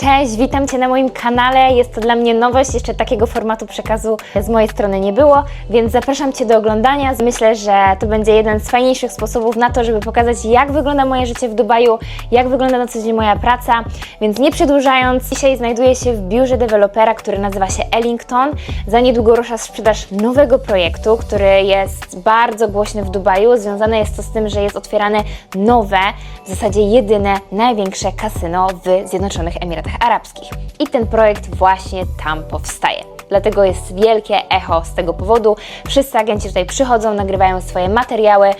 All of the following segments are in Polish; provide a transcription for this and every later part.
Cześć, witam Cię na moim kanale. Jest to dla mnie nowość, jeszcze takiego formatu przekazu z mojej strony nie było, więc zapraszam Cię do oglądania. Myślę, że to będzie jeden z fajniejszych sposobów na to, żeby pokazać, jak wygląda moje życie w Dubaju, jak wygląda na co dzień moja praca. Więc nie przedłużając, dzisiaj znajduję się w biurze dewelopera, który nazywa się Ellington. Za niedługo rusza sprzedaż nowego projektu, który jest bardzo głośny w Dubaju. Związane jest to z tym, że jest otwierane nowe, w zasadzie jedyne, największe kasyno w Zjednoczonych Emiratach Arabskich. I ten projekt właśnie tam powstaje. Dlatego jest wielkie echo z tego powodu. Wszyscy agenci tutaj przychodzą, nagrywają swoje materiały,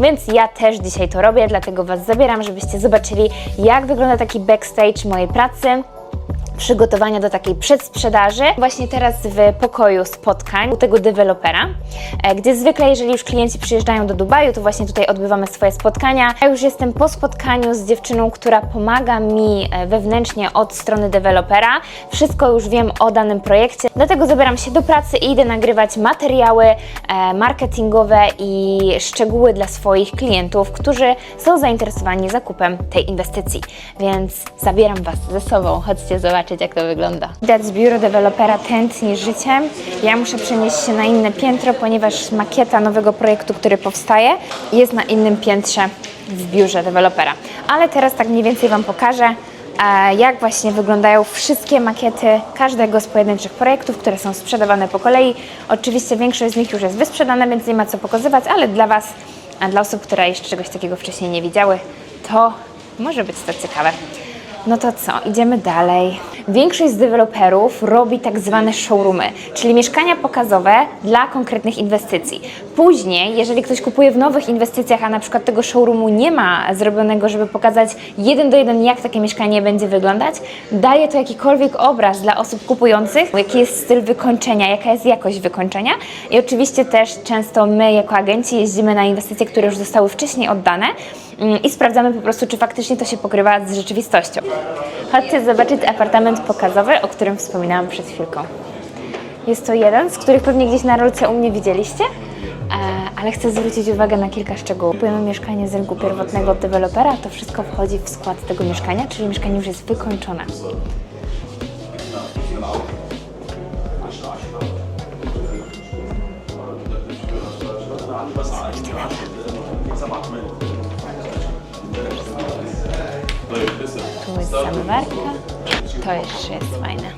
więc ja też dzisiaj to robię, dlatego Was zabieram, żebyście zobaczyli, jak wygląda taki backstage mojej pracy przygotowania do takiej przedsprzedaży. Właśnie teraz w pokoju spotkań u tego dewelopera, e, gdzie zwykle, jeżeli już klienci przyjeżdżają do Dubaju, to właśnie tutaj odbywamy swoje spotkania. Ja już jestem po spotkaniu z dziewczyną, która pomaga mi e, wewnętrznie od strony dewelopera. Wszystko już wiem o danym projekcie, dlatego zabieram się do pracy i idę nagrywać materiały e, marketingowe i szczegóły dla swoich klientów, którzy są zainteresowani zakupem tej inwestycji. Więc zabieram Was ze sobą. Chodźcie zobaczyć, jak to wygląda. Widać z biuro dewelopera tętni życiem. Ja muszę przenieść się na inne piętro, ponieważ makieta nowego projektu, który powstaje, jest na innym piętrze w biurze dewelopera. Ale teraz tak mniej więcej Wam pokażę, e, jak właśnie wyglądają wszystkie makiety każdego z pojedynczych projektów, które są sprzedawane po kolei. Oczywiście większość z nich już jest wysprzedana, więc nie ma co pokazywać, ale dla Was, a dla osób, które jeszcze czegoś takiego wcześniej nie widziały, to może być to ciekawe. No to co, idziemy dalej. Większość z deweloperów robi tak zwane showroomy, czyli mieszkania pokazowe dla konkretnych inwestycji. Później, jeżeli ktoś kupuje w nowych inwestycjach, a na przykład tego showroomu nie ma zrobionego, żeby pokazać jeden do jeden, jak takie mieszkanie będzie wyglądać, daje to jakikolwiek obraz dla osób kupujących, jaki jest styl wykończenia, jaka jest jakość wykończenia. I oczywiście też często my, jako agenci, jeździmy na inwestycje, które już zostały wcześniej oddane i sprawdzamy po prostu, czy faktycznie to się pokrywa z rzeczywistością. Chodźcie zobaczyć apartament pokazowy, o którym wspominałam przed chwilką. Jest to jeden, z których pewnie gdzieś na rolce u mnie widzieliście, e, ale chcę zwrócić uwagę na kilka szczegółów. Kupujemy mieszkanie z rynku pierwotnego od dewelopera, to wszystko wchodzi w skład tego mieszkania, czyli mieszkanie już jest wykończone. To jeszcze jest fajne.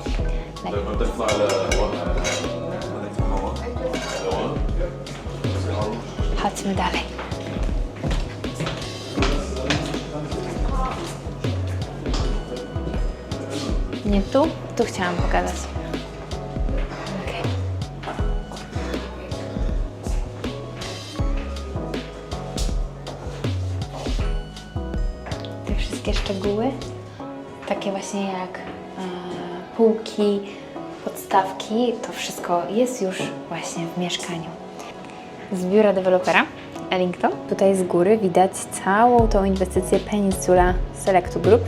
Chodźmy dalej. Nie tu? Tu chciałam. Te wszystkie szczegóły, takie właśnie jak e, półki, podstawki, to wszystko jest już właśnie w mieszkaniu z biura dewelopera Ellington. Tutaj z góry widać całą tą inwestycję Peninsula Selectu Group.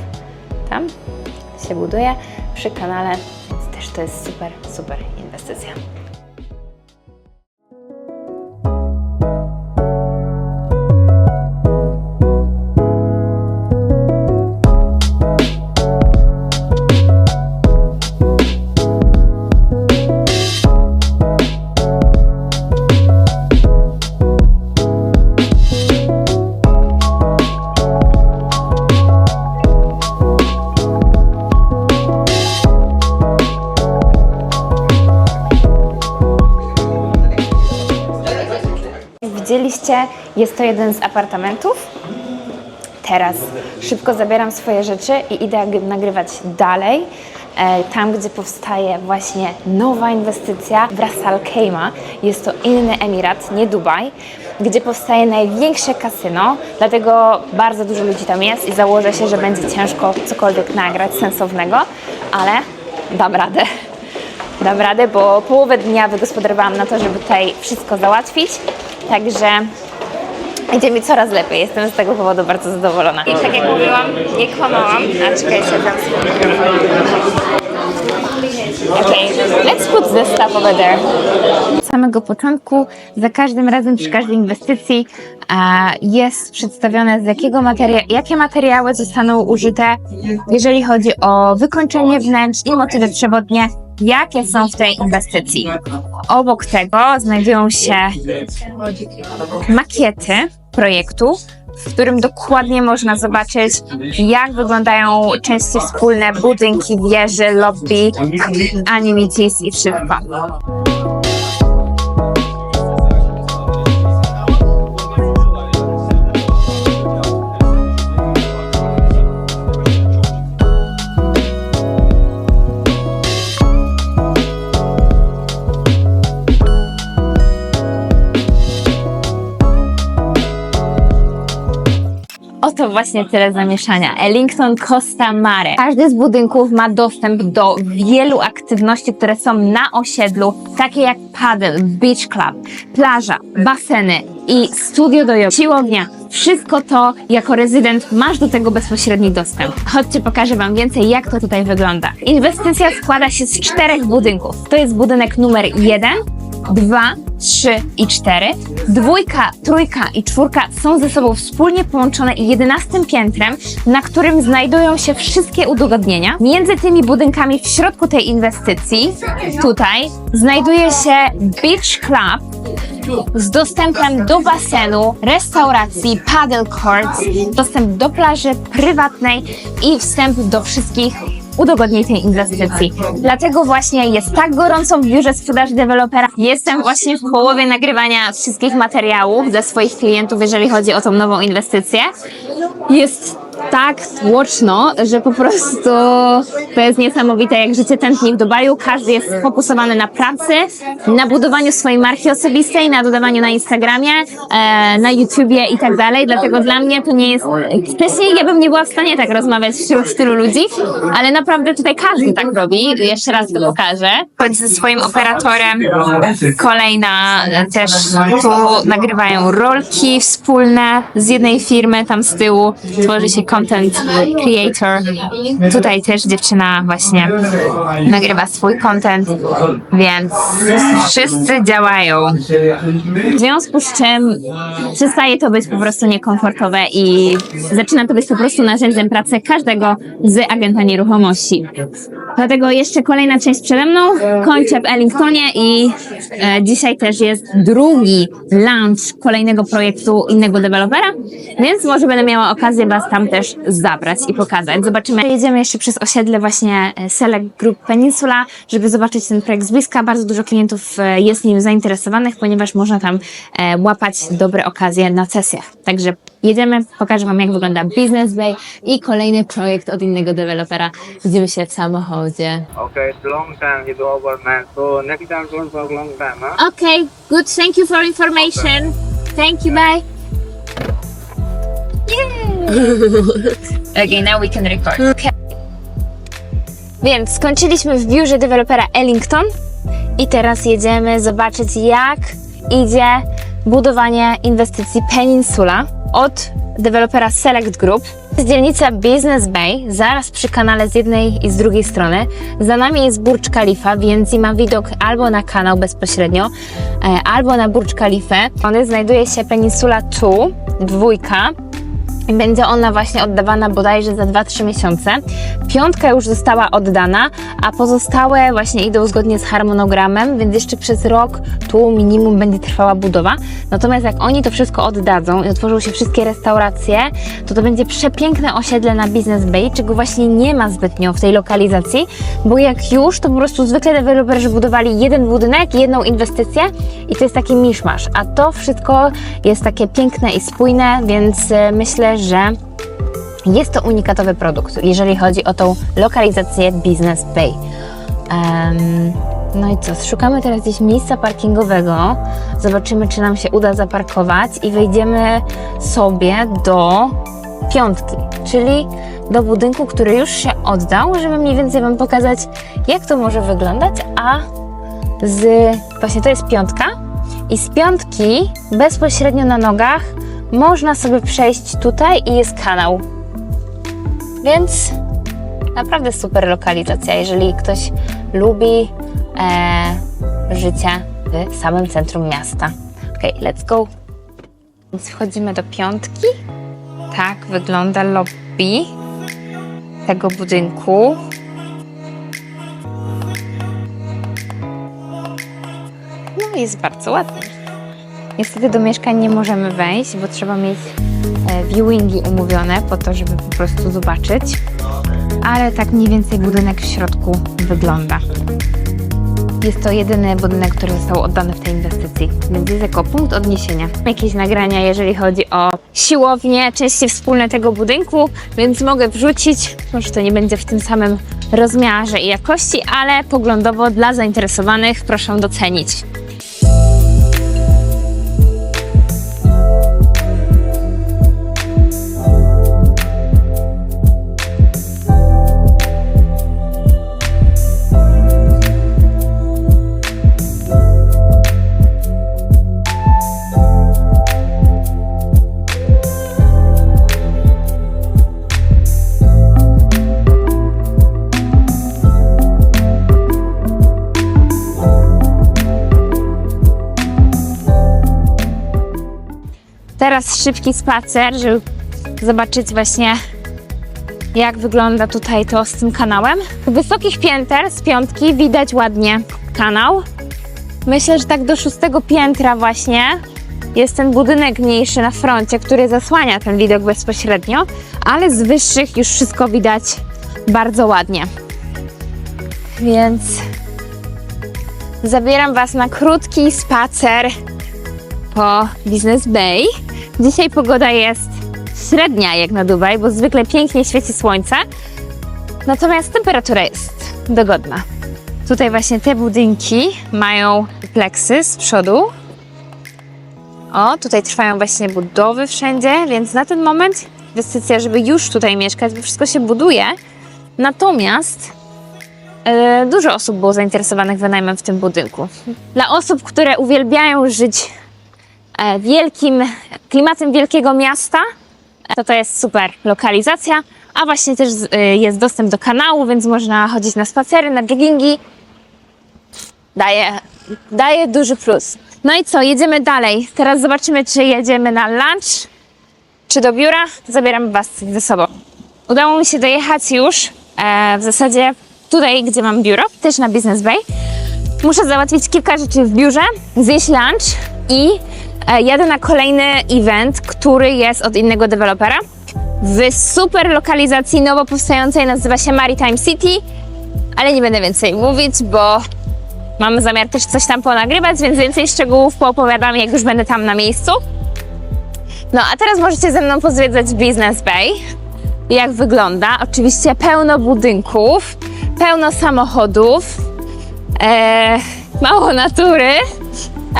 Tam się buduje przy kanale, więc też to jest super, super inwestycja. Widzieliście, jest to jeden z apartamentów. Teraz szybko zabieram swoje rzeczy i idę ag- nagrywać dalej. e, Tam, gdzie powstaje właśnie nowa inwestycja w Ras Al Khaimah. Jest to inny emirat, nie Dubaj, gdzie powstaje największe kasyno, dlatego bardzo dużo ludzi tam jest i założę się, że będzie ciężko cokolwiek nagrać sensownego, ale dam radę. Dam radę, bo połowę dnia wygospodarowałam na to, żeby tutaj wszystko załatwić. Także idzie mi coraz lepiej. Jestem z tego powodu bardzo zadowolona. I tak jak mówiłam, nie kłamałam. A czekajcie, tam. Okay, let's put this stuff over there. Od samego początku, za każdym razem, przy każdej inwestycji a, jest przedstawione, z jakiego materia jakie materiały zostaną użyte, jeżeli chodzi o wykończenie wnętrz i motywy przewodnie, jakie są w tej inwestycji. Obok tego znajdują się makiety projektu, w którym dokładnie można zobaczyć, jak wyglądają części wspólne budynki, wieże, lobby, amenities i wszystko. Oto właśnie tyle zamieszania. Ellington Costa Mare. Każdy z budynków ma dostęp do wielu aktywności, które są na osiedlu, takie jak paddle, beach club, plaża, baseny i studio do jogi, siłownia. Wszystko to jako rezydent masz do tego bezpośredni dostęp. Chodźcie, pokażę Wam więcej, jak to tutaj wygląda. Inwestycja składa się z czterech budynków. To jest budynek numer jeden, dwa, trzy i cztery. Dwójka, trójka i czwórka są ze sobą wspólnie połączone jedenastym piętrem, na którym znajdują się wszystkie udogodnienia. Między tymi budynkami w środku tej inwestycji, tutaj, znajduje się Beach Club, z dostępem do basenu, restauracji, paddle courts, dostęp do plaży prywatnej i wstęp do wszystkich udogodnień tej inwestycji. Dlatego właśnie jest tak gorąco w biurze sprzedaży dewelopera. Jestem właśnie w połowie nagrywania wszystkich materiałów dla swoich klientów, jeżeli chodzi o tą nową inwestycję. Jest tak tłoczno, że po prostu to jest niesamowite, jak życie tętni w Dubaju. Każdy jest sfokusowany na pracy, na budowaniu swojej marki osobistej, na dodawaniu na Instagramie, e, na YouTubie i tak dalej. Dlatego dla mnie to nie jest... Wcześniej ja bym nie była w stanie tak rozmawiać wśród tylu ludzi, ale naprawdę tutaj każdy tak robi. Jeszcze raz to pokażę. Chodź ze swoim operatorem. Kolejna też tu nagrywają rolki wspólne z jednej firmy, tam z tyłu tworzy się content creator. Tutaj też dziewczyna właśnie nagrywa swój content, więc wszyscy działają. W związku z czym przestaje to być po prostu niekomfortowe i zaczyna to być po prostu narzędziem pracy każdego z agenta nieruchomości. Dlatego jeszcze kolejna część przede mną. Kończę w Ellingtonie i e, dzisiaj też jest drugi launch kolejnego projektu innego dewelopera, więc może będę miała okazję Was tam też zabrać i pokazać. Zobaczymy. Jedziemy jeszcze przez osiedle właśnie e, Select Group Peninsula, żeby zobaczyć ten projekt z bliska. Bardzo dużo klientów e, jest nim zainteresowanych, ponieważ można tam e, łapać dobre okazje na sesjach. Także jedziemy, pokażę Wam jak wygląda Business Bay i kolejny projekt od innego dewelopera. Widzimy się w samochodzie. Okay, it's long time you do over man. So next time don't work long time, huh? Okay, good. Thank you for information. Thank you. Bye. Yeah. okay, now we can record. Okay. Więc skończyliśmy w biurze dewelopera Ellington i teraz jedziemy zobaczyć, jak idzie budowanie inwestycji Peninsula od dewelopera Select Group. Jest dzielnica Business Bay, zaraz przy kanale z jednej i z drugiej strony. Za nami jest Burj Khalifa, więc ma widok albo na kanał bezpośrednio, e, albo na Burj Khalifę. On znajduje się Peninsula 2, dwójka, będzie ona właśnie oddawana bodajże za 2-3 miesiące. Piątka już została oddana, a pozostałe właśnie idą zgodnie z harmonogramem, więc jeszcze przez rok tu minimum będzie trwała budowa. Natomiast jak oni to wszystko oddadzą i otworzą się wszystkie restauracje, to to będzie przepiękne osiedle na Business Bay, czego właśnie nie ma zbytnio w tej lokalizacji, bo jak już, to po prostu zwykle deweloperzy budowali jeden budynek, jedną inwestycję i to jest taki miszmasz, a to wszystko jest takie piękne i spójne, więc e, że jest to unikatowy produkt, jeżeli chodzi o tą lokalizację Business Bay. Em, no i co, szukamy teraz gdzieś miejsca parkingowego, zobaczymy, czy nam się uda zaparkować i wejdziemy sobie do piątki, czyli do budynku, który już się oddał, żeby mniej więcej Wam pokazać, jak to może wyglądać, a z... właśnie to jest piątka i z piątki bezpośrednio na nogach można sobie przejść tutaj i jest kanał. Więc Naprawdę super lokalizacja, jeżeli ktoś lubi e, życie w samym centrum miasta. Okej, let's go. Więc wchodzimy do piątki. Tak wygląda lobby tego budynku. No jest bardzo ładny. Niestety do mieszkań nie możemy wejść, bo trzeba mieć e, viewingi umówione po to, żeby po prostu zobaczyć. Ale tak mniej więcej budynek w środku wygląda. Jest to jedyny budynek, który został oddany w tej inwestycji, więc jest jako punkt odniesienia. Jakieś nagrania, jeżeli chodzi o siłownię, części wspólne tego budynku, więc mogę wrzucić. Może to nie będzie w tym samym rozmiarze i jakości, ale poglądowo dla zainteresowanych proszę docenić. Teraz szybki spacer, żeby zobaczyć właśnie jak wygląda tutaj to z tym kanałem. Z wysokich pięter z piątki widać ładnie kanał. Myślę, że tak do szóstego piętra właśnie jest ten budynek mniejszy na froncie, który zasłania ten widok bezpośrednio, ale z wyższych już wszystko widać bardzo ładnie. Więc zabieram Was na krótki spacer po Business Bay. Dzisiaj pogoda jest średnia jak na Dubaj, bo zwykle pięknie świeci słońce. Natomiast temperatura jest dogodna. Tutaj właśnie te budynki mają pleksy z przodu. O, tutaj trwają właśnie budowy wszędzie, więc na ten moment inwestycja, żeby już tutaj mieszkać, bo wszystko się buduje. Natomiast e, dużo osób było zainteresowanych wynajmem w tym budynku. Dla osób, które uwielbiają żyć e, wielkim klimatem wielkiego miasta, to to jest super lokalizacja, a właśnie też e, jest dostęp do kanału, więc można chodzić na spacery, na joggingi. Daje, daje duży plus. No i co, jedziemy dalej. Teraz zobaczymy, czy jedziemy na lunch, czy do biura. Zabieram Was ze sobą. Udało mi się dojechać już e, w zasadzie tutaj, gdzie mam biuro, też na Business Bay. Muszę załatwić kilka rzeczy w biurze, zjeść lunch i jadę na kolejny event, który jest od innego dewelopera w super lokalizacji nowo powstającej, nazywa się Maritime City, ale nie będę więcej mówić, bo mamy zamiar też coś tam ponagrywać, więc więcej szczegółów poopowiadam, jak już będę tam na miejscu. No a teraz możecie ze mną pozwiedzać Business Bay. Jak wygląda? Oczywiście pełno budynków, pełno samochodów, e, mało natury,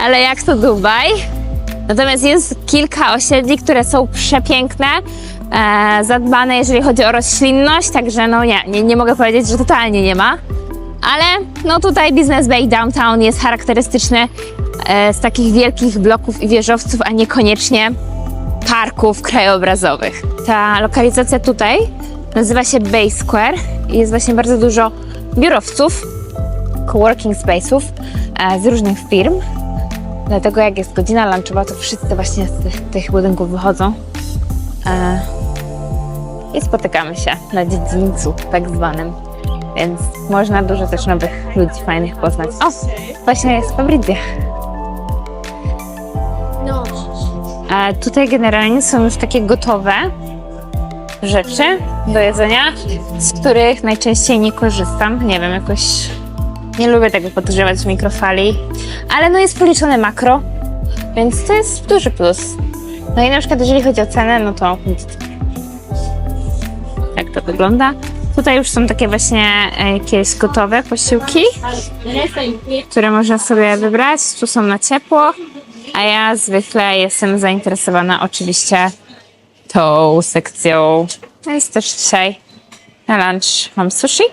ale jak to Dubaj. Natomiast jest kilka osiedli, które są przepiękne, e, zadbane, jeżeli chodzi o roślinność, także no nie, nie, nie mogę powiedzieć, że totalnie nie ma. Ale no tutaj Business Bay Downtown jest charakterystyczny e, z takich wielkich bloków i wieżowców, a niekoniecznie parków krajobrazowych. Ta lokalizacja tutaj nazywa się Bay Square i jest właśnie bardzo dużo biurowców, coworking space'ów e, z różnych firm. Dlatego jak jest godzina lunchowa, to wszyscy właśnie z tych, budynków wychodzą e, i spotykamy się na dziedzińcu tak zwanym. Więc można dużo też nowych ludzi fajnych poznać. O, właśnie jest Fabrizia. A tutaj generalnie są już takie gotowe rzeczy do jedzenia, z których najczęściej nie korzystam. Nie wiem, jakoś nie lubię tego podgrzewać w mikrofali, ale no jest policzone makro, więc to jest duży plus. No i na przykład jeżeli chodzi o cenę, no to jak to wygląda. Tutaj już są takie właśnie e, jakieś gotowe posiłki, które można sobie wybrać. Tu są na ciepło, a ja zwykle jestem zainteresowana oczywiście tą sekcją. No jest też dzisiaj na lunch mam sushi.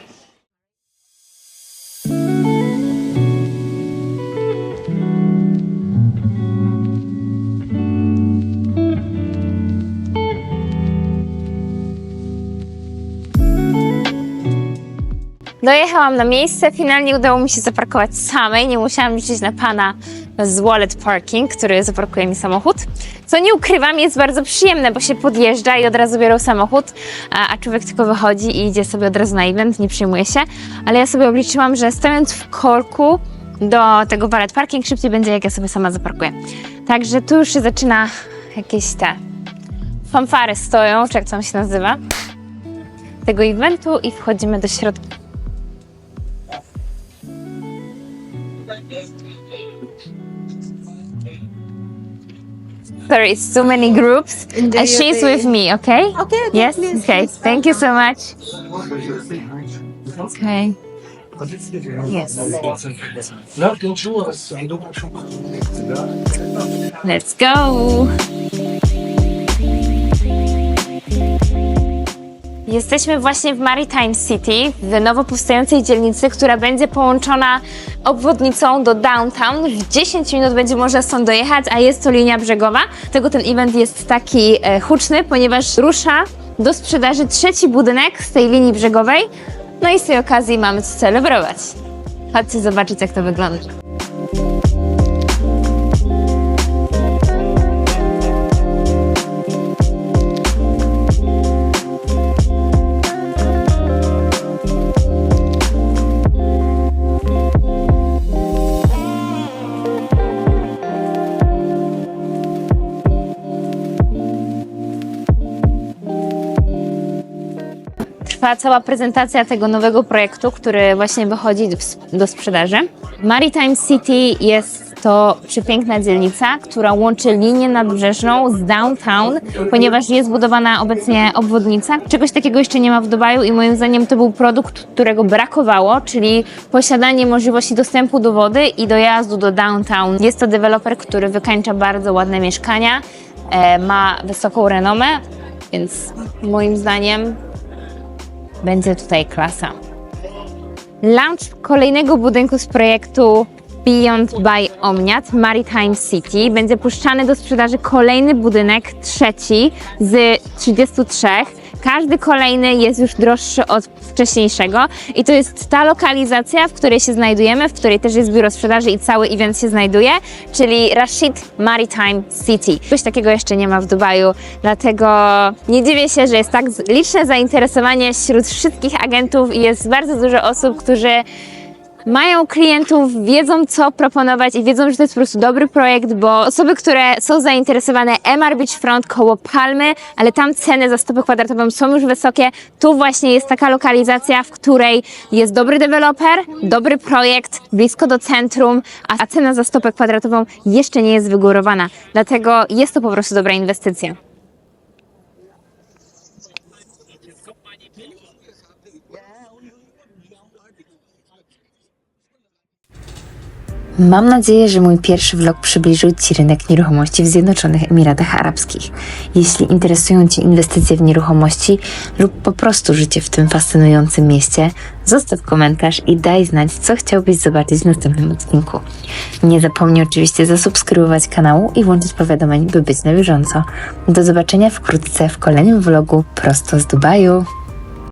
Dojechałam na miejsce, finalnie udało mi się zaparkować samej, nie musiałam liczyć na pana z Wallet Parking, który zaparkuje mi samochód. Co nie ukrywam, jest bardzo przyjemne, bo się podjeżdża i od razu biorą samochód, a, człowiek tylko wychodzi i idzie sobie od razu na event, nie przyjmuje się. Ale ja sobie obliczyłam, że stojąc w korku do tego Wallet Parking szybciej będzie, jak ja sobie sama zaparkuję. Także tu już się zaczyna jakieś te fanfary stoją, czy jak to się nazywa, tego eventu i wchodzimy do środka. there is so many groups. And she's with me, okay? Okay. okay yes. please, okay. please. Thank you so much. Okay. Yes. Let's go. Jesteśmy właśnie w Maritime City, w nowo powstającej dzielnicy, która będzie połączona obwodnicą do downtown. W 10 minut będzie można stąd dojechać, a jest to linia brzegowa. Tego ten event jest taki e, huczny, ponieważ rusza do sprzedaży trzeci budynek z tej linii brzegowej. No i z tej okazji mamy co celebrować. Chodźcie zobaczyć, jak to wygląda. Cała prezentacja tego nowego projektu, który właśnie wychodzi do sprzedaży. Maritime City jest to przepiękna dzielnica, która łączy linię nadbrzeżną z downtown, ponieważ jest budowana obecnie obwodnica. Czegoś takiego jeszcze nie ma w Dubaju i moim zdaniem to był produkt, którego brakowało, czyli posiadanie możliwości dostępu do wody i dojazdu do downtown. Jest to deweloper, który wykańcza bardzo ładne mieszkania, e, ma wysoką renomę, więc moim zdaniem będzie tutaj klasa. Launch kolejnego budynku z projektu Beyond by Omniat, Maritime City. Będzie puszczany do sprzedaży kolejny budynek, trzeci z 33. Każdy kolejny jest już droższy od wcześniejszego i to jest ta lokalizacja, w której się znajdujemy, w której też jest biuro sprzedaży i cały event się znajduje, czyli Rashid Maritime City. Coś takiego jeszcze nie ma w Dubaju, dlatego nie dziwię się, że jest tak liczne zainteresowanie wśród wszystkich agentów i jest bardzo dużo osób, którzy mają klientów, wiedzą co proponować i wiedzą, że to jest po prostu dobry projekt, bo osoby, które są zainteresowane MR Beachfront koło Palmy, ale tam ceny za stopę kwadratową są już wysokie, tu właśnie jest taka lokalizacja, w której jest dobry deweloper, dobry projekt, blisko do centrum, a cena za stopę kwadratową jeszcze nie jest wygórowana. Dlatego jest to po prostu dobra inwestycja. Mam nadzieję, że mój pierwszy vlog przybliżył Ci rynek nieruchomości w Zjednoczonych Emiratach Arabskich. Jeśli interesują Cię inwestycje w nieruchomości lub po prostu życie w tym fascynującym mieście, zostaw komentarz i daj znać, co chciałbyś zobaczyć w następnym odcinku. Nie zapomnij oczywiście zasubskrybować kanału i włączyć powiadomień, by być na bieżąco. Do zobaczenia wkrótce w kolejnym vlogu prosto z Dubaju.